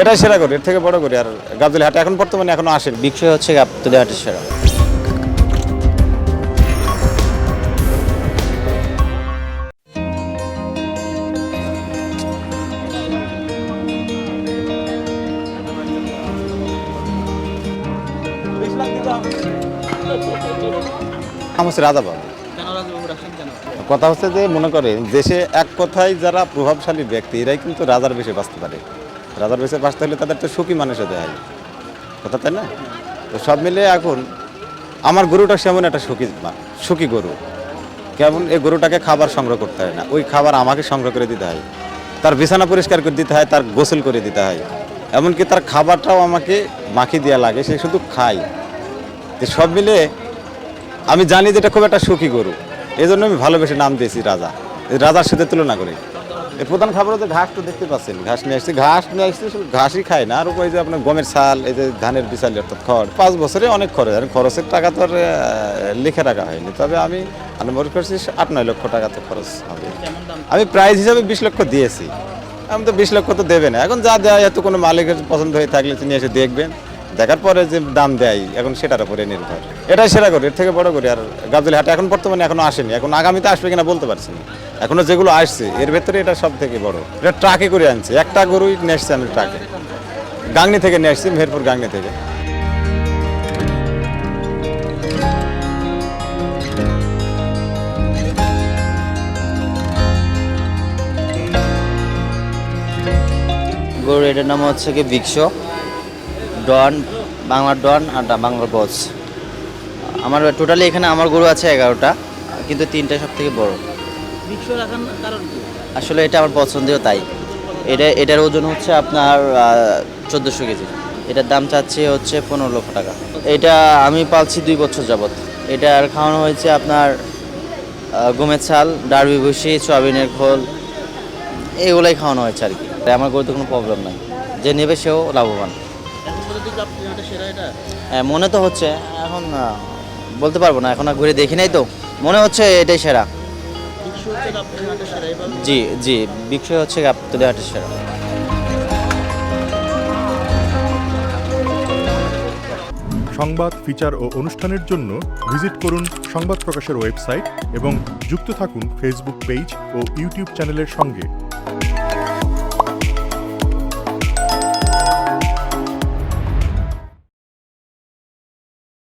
এটাই সেরা করি এর থেকে বড় করি আর গাবদুল হাটে এখন বর্তমানে এখনও আসেনি। বিক্রয় হচ্ছে গাবতলি হাটের সেরা। হচ্ছে রাজা বাবু কথা হচ্ছে যে, মনে করে দেশে এক কথায় যারা প্রভাবশালী ব্যক্তি, এরাই কিন্তু রাজার বেশি বাঁচতে পারে। রাজার বেশি বাঁচতে হলে তাদের তো সুখী মানুষ হতে হয়। কথা তাই না? তো সব মিলে এখন, আমার গরুটা সেমন একটা সুখী সুখী গরু। কেমন, এই গরুটাকে খাবার সংগ্রহ করতে হয় না। ওই খাবার আমাকে সংগ্রহ করে দিতে হয়। তার বিছানা পরিষ্কার করে দিতে হয়, তার গোসল করে দিতে হয়। এমনকি তার খাবারটাও আমাকে মাখি দেওয়া লাগে, সে শুধু খায়। সব মিলে আমি জানি যে এটা খুব একটা সুখী গরু। এই জন্য আমি ভালোবেসে নাম দিয়েছি রাজা। রাজার সাথে তুলনা করি। এর প্রধান খাবার হচ্ছে ঘাস তো দেখতে পাচ্ছেন। ঘাস নিয়ে আসছি। ঘাস নিয়ে আসছি শুধু ঘাসই খায় না। আর ওই যে আপনার গমের ছাল এই যে ধানের বিশাল অর্থাৎ খড় পাঁচ বছরে অনেক খরচ আর খরচের টাকা তো আর লিখে রাখা হয়নি। তবে আমি অনুমান করছি আট নয় লক্ষ টাকা তো খরচ হবে। আমি প্রাইস হিসাবে বিশ লক্ষ দিয়েছি। আমি তো বিশ লক্ষ তো দেবে না। এখন যা দেয় এত কোনো মালিকের পছন্দ হয়ে থাকলে তিনি এসে দেখবেন। দেখার পরে যে দাম দেয়, এখন সেটার উপরে নির্ভর। এটাই সেরা করি এর থেকে বড় করি আর গাবদুল হাটে এখন বর্তমানে এখনও আসেনি। এখন আগামীতে আসবে কিনা বলতে পারছি না। এখনও যেগুলো আসছে, এর ভেতরে এটা সব থেকে বড়। এটা ট্রাকে করে আনছে। একটা গরুই নিয়ে আসছে আমি ট্রাকে। গাংনি থেকে নিয়ে আসছি মেহেরপুর গাংনি থেকে। গরু, এটার নাম হচ্ছে কি বিক্স ডন বাংলার ডন আর বাংলার বস আমার টোটালি এখানে আমার গরু আছে এগারোটা কিন্তু তিনটা সব থেকে বড় আসলে এটা আমার পছন্দের তাই। এটা এটার ওজন হচ্ছে আপনার চোদ্দোশো কেজি। এটার দাম চাচ্ছে হচ্ছে পনেরো লক্ষ টাকা। এটা আমি পালছি দুই বছর যাবত এটার খাওয়ানো হয়েছে আপনার গমের চাল ডারবি ভুসি সয়াবিনের খোল এগুলাই খাওয়ানো হয়েছে আর কি। তাই আমার গরুতে কোনো প্রবলেম নাই। যে নেবে সেও লাভবান। হ্যাঁ মনে তো হচ্ছে এখন বলতে পারব না এখন আর ঘুরে দেখি নাই তো। মনে হচ্ছে এটাই সেরা। জি জি বিক্রয় হচ্ছে গাবতলি হাটের সেরা। সংবাদ ফিচার ও অনুষ্ঠানের জন্য ভিজিট করুন সংবাদ প্রকাশের ওয়েবসাইট এবং যুক্ত থাকুন ফেসবুক পেজ ও ইউটিউব চ্যানেলের সঙ্গে।